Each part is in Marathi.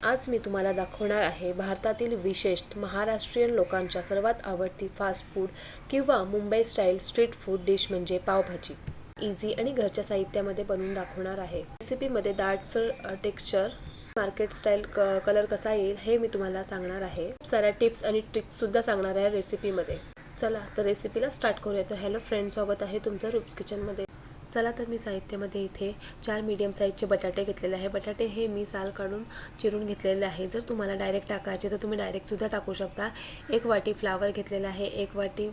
आज मी तुम्हाला दाखवणार आहे भारतातील विशेष महाराष्ट्रीयन लोकांच्या सर्वात आवडती फास्ट फूड किंवा Mumbai style street food dish म्हणजे पावभाजी. इझी आणि घरच्या साहित्यामध्ये बनवून दाखवणार आहे. रेसिपीमध्ये दाटसर टेक्स्चर मार्केट स्टाईल क कलर कसा येईल हे मी तुम्हाला सांगणार आहे. साऱ्या टिप्स आणि ट्रिक्स सुद्धा सांगणार आहे रेसिपीमध्ये चला तर रेसिपीला स्टार्ट करूया. तर हॅलो फ्रेंड स्वागत आहे तुमचं रुप्स किचनमध्ये चला तर मी साहित्यामध्ये इथे चार मीडियम साईजचे बटाटे घेतलेले आहे. बटाटे हे मी साल काढून चिरून घेतलेले आहे. जर तुम्हाला डायरेक्ट टाकायचे तर तुम्ही डायरेक्टसुद्धा टाकू शकता. एक वाटी फ्लावर घेतलेला आहे. एक वाटी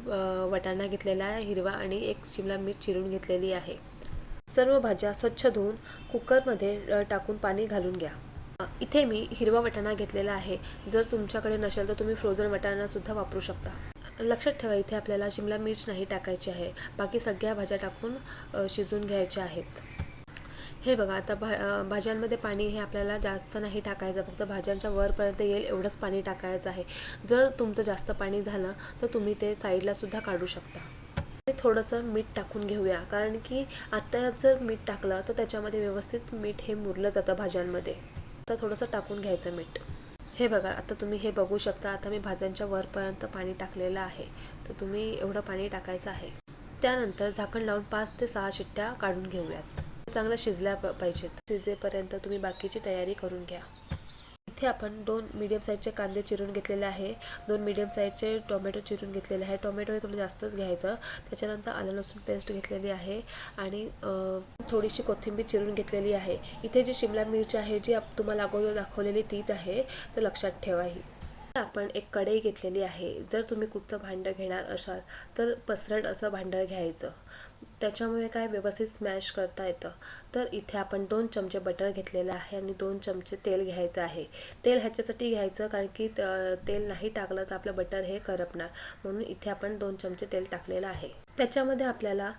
वटाणा घेतलेला आहे हिरवा आणि एक शिमला मीठ चिरून घेतलेली आहे. सर्व भाज्या स्वच्छ धुवून कुकरमध्ये टाकून पाणी घालून घ्या. इथे मी हिरवा वटाणा घेतलेला आहे. जर तुमच्याकडे नसेल तर तुम्ही फ्रोझन वटाणासुद्धा वापरू शकता. लक्षात ठेवा इथे आपल्याला शिमला मिर्च नाही टाकायची आहे. बाकी सगळ्या भाज्या टाकून शिजून शिजवून घ्यायच्या आहेत. हे बघा आता भा भाज्यांमध्ये पाणी हे आपल्याला जास्त नाही टाकायचं फक्त भाज्यांच्या वरपर्यंत येईल एवढंच पाणी टाकायचं आहे. जर तुमचं जास्त पाणी झालं तर तुम्ही ते साईडलासुद्धा काढू शकता. थोडंसं मीठ टाकून घेऊया कारण की आत्ता जर मीठ टाकलं तर त्याच्यामध्ये व्यवस्थित मीठ हे मुरलं जातं भाज्यांमध्ये. तर थोडंसं टाकून घ्यायचं मीठ. हे बघा आता तुम्ही हे बघू शकता आता मी भाज्यांच्या वरपर्यंत पाणी टाकलेलं आहे. तर तुम्ही एवढं पाणी टाकायचं आहे. त्यानंतर झाकण लावून पाच ते सहा शिट्ट्या काढून घेऊयात. चांगलं शिजल्या पाहिजेत. शिजेपर्यंत तुम्ही बाकीची तयारी करून घ्या. इथे आपण दोन मीडियम साईजचे कांदे चिरून घेतलेले आहे. दोन मीडियम साईजचे टोमॅटो चिरून घेतलेले आहे. टोमॅटो हे थोडं जास्तच घ्यायचं. त्याच्यानंतर आलं लसूण पेस्ट घेतलेली आहे आणि थोडीशी कोथिंबीर चिरून घेतलेली आहे. इथे जी शिमला मिरची आहे जी आप- तुम्हाला अगोदर दाखवलेली तीच आहे. तर लक्षात ठेवा ही. आपण एक कढई घेतलेली आहे. जर तुम्ही कुठचं भांडं घेणार असाल तर पसरट असं भांडं घ्यायचं. त्याच्यामुळे काय व्यवस्थित स्मॅश करता येतं. तर इथे आपण दोन चमचे बटर घेतलेलं आहे आणि दोन चमचे तेल घ्यायचं आहे. तेल ह्याच्यासाठी घ्यायचं कारण की तेल नाही टाकलं तर आपलं बटर हे करपणार. म्हणून इथे आपण दोन चमचे तेल टाकलेलं आहे. त्याच्यामध्ये आपल्याला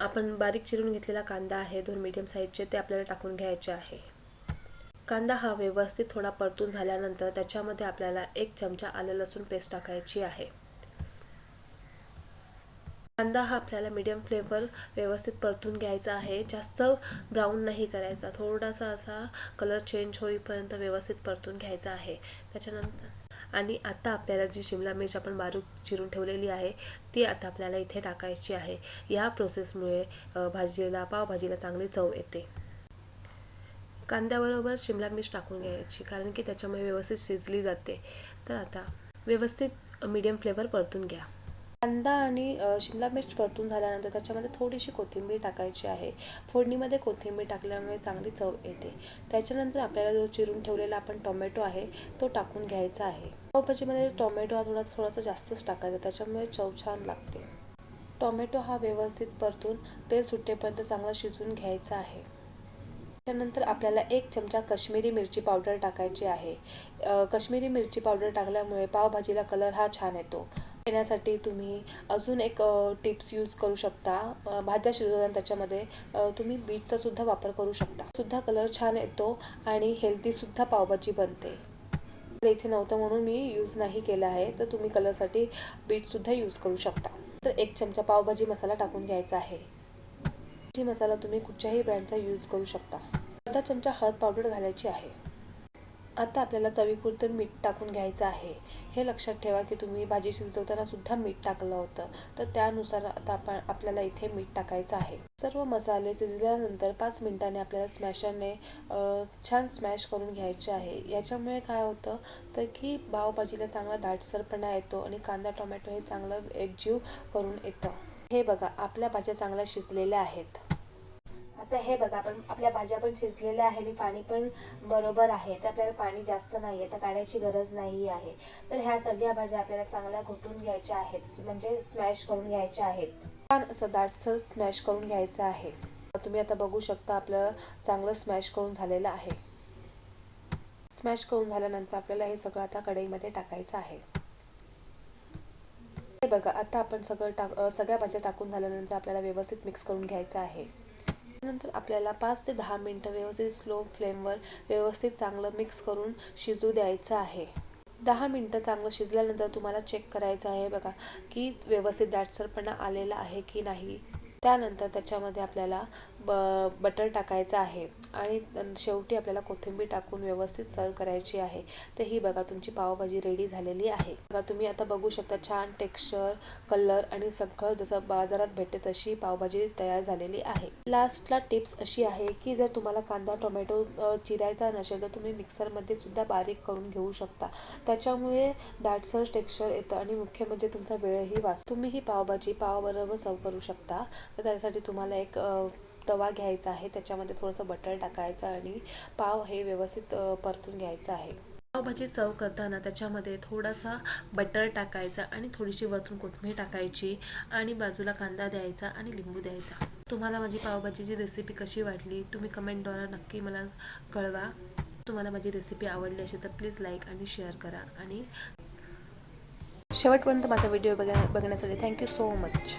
आपण बारीक चिरून घेतलेला कांदा आहे दोन मीडियम साईजचे ते आपल्याला टाकून घ्यायचे आहे. कांदा हा व्यवस्थित थोडा परतून झाल्यानंतर त्याच्यामध्ये आपल्याला एक चमचा आलं लसूण पेस्ट टाकायची आहे. कांदा हा आपल्याला मीडियम फ्लेवर व्यवस्थित परतून घ्यायचा आहे. जास्त ब्राऊन नाही करायचा. थोडासा असा कलर चेंज होईपर्यंत व्यवस्थित परतून घ्यायचा आहे. त्याच्यानंतर आणि आता आपल्याला जी शिमला मिरच आपण बारीक चिरून ठेवलेली आहे ती आता आपल्याला इथे टाकायची आहे. या प्रोसेसमुळे भाजीला पावभाजीला चांगली चव येते. कांद्याबरोबर शिमला मिर्च टाकून घ्यायची कारण की त्याच्यामुळे व्यवस्थित शिजली जाते. तर आता व्यवस्थित मीडियम फ्लेवर परतून घ्या. कांदा आणि शिमला मिर्च परतून झाल्यानंतर त्याच्यामध्ये थोडीशी कोथिंबीर टाकायची आहे. फोडणीमध्ये कोथिंबीर टाकल्यामुळे चांगली चव येते. त्याच्यानंतर आपल्याला जो चिरून ठेवलेला आपण टोमॅटो आहे तो टाकून घ्यायचा आहे. पावभाजीमध्ये टोमॅटो हा थोडा थोडासा जास्तच टाकायचा त्याच्यामुळे चव छान लागते. टोमॅटो हा व्यवस्थित परतून तेल सुटेपर्यंत चांगला शिजून घ्यायचा आहे. त्यानंतर आपल्याला एक चमचा कश्मीरी मिरची पावडर टाकायची आहे. कश्मीरी मिरची पावडर टाकल्यामुळे पावभाजीला कलर हा छान येतो. येण्यासाठी तुम्ही अजून एक टिप्स यूज करू शकता. भाज्या शिजवताना त्याच्यामध्ये तुम्ही बीटचा सुद्धा वापर करू शकता. सुद्धा कलर छान येतो आणि हेल्दी सुद्धा पावभाजी बनते. तर इथे नव्हतं म्हणून मी यूज नाही केला आहे तर तुम्ही कलरसाठी बीटसुद्धा यूज करू शकता. तर एक चमचा पावभाजी मसाला टाकून घ्यायचा आहे. जी मसाला तुम्ही कुठच्याही ब्रँडचा यूज करू शकता. अर्धा चमचा हळद पावडर घालायची आहे. आता आपल्याला चवीपुरतं मीठ टाकून घ्यायचं आहे. हे लक्षात ठेवा की तुम्ही भाजी शिजवताना सुद्धा मीठ टाकलं होतं. तर त्यानुसार आता आपण आपल्याला इथे मीठ टाकायचं आहे. सर्व मसाले शिजल्यानंतर पाच मिनिटांनी आपल्याला स्मॅशरने छान स्मॅश करून घ्यायचे आहे. याच्यामुळे काय होतं तर की पावभाजीला चांगला दाटसरपणा येतो आणि कांदा टोमॅटो हे चांगलं एकजीव करून येतं. हे बघा आपल्या भाज्या चांगल्या शिजलेल्या आहेत. आता हे बघा आपण आपल्या भाज्या पण शिजलेल्या आहे आणि पाणी पण बरोबर आहे. तर आपल्याला पाणी जास्त नाही आहे तर काढायची गरज नाही आहे. तर ह्या सगळ्या भाज्या आपल्याला चांगल्या घोटून घ्यायच्या आहेत म्हणजे स्मॅश करून घ्यायच्या आहेत. छान असं दाटसर स्मॅश करून घ्यायचं आहे. तुम्ही आता बघू शकता आपलं चांगलं स्मॅश करून झालेलं आहे. स्मॅश करून झाल्यानंतर आपल्याला हे सगळं आता कढईमध्ये टाकायचं आहे. हे बघा आता आपण सगळं टाक सगळ्या भाज्या टाकून झाल्यानंतर आपल्याला व्यवस्थित मिक्स करून घ्यायचं आहे. नंतर आपल्याला पाच ते दहा मिनटं व्यवस्थित स्लो फ्लेमवर व्यवस्थित चांगलं मिक्स करून शिजू द्यायचं आहे. दहा मिनटं चांगलं शिजल्यानंतर तुम्हाला चेक करायचं आहे बघा की व्यवस्थित दाटसरपणा आलेला आहे की नाही. त्यानंतर त्याच्यामध्ये आपल्याला ब बटर टाकायचं आहे. आणि शेवटी आपल्याला कोथिंबीर टाकून व्यवस्थित सर्व करायची आहे. तर ही बघा तुमची पावभाजी रेडी झालेली आहे. बघा तुम्ही आता बघू शकता छान टेक्स्चर कलर आणि सगळं जसं बाजारात भेटते तशी पावभाजी तयार झालेली आहे. लास्टला टिप्स अशी आहे की जर तुम्हाला कांदा टोमॅटो चिरायचा नसेल तर तुम्ही मिक्सरमध्ये सुद्धा बारीक करून घेऊ शकता. त्याच्यामुळे दाटसर टेक्स्चर येतं आणि मुख्य म्हणजे तुमचा वेळही वाच तुम्ही ही पावभाजी पावाबरोबर सर्व करू शकता. तर त्यासाठी तुम्हाला एक तवा घ्यायचा आहे. त्याच्यामध्ये थोडंसं बटर टाकायचं आणि पाव हे व्यवस्थित परतून घ्यायचं आहे. पावभाजी सर्व करताना त्याच्यामध्ये थोडासा बटर टाकायचा आणि थोडीशी वरतून कोथिंबीर टाकायची आणि बाजूला कांदा द्यायचा आणि लिंबू द्यायचा. तुम्हाला माझी पावभाजीची रेसिपी कशी वाटली? तुम्ही कमेंटद्वारा नक्की मला कळवा. तुम्हाला माझी रेसिपी आवडली असेल तर प्लीज लाईक आणि शेअर करा. आणि शेवटपर्यंत माझा व्हिडिओ बघा बघण्यासाठी थँक्यू सो मच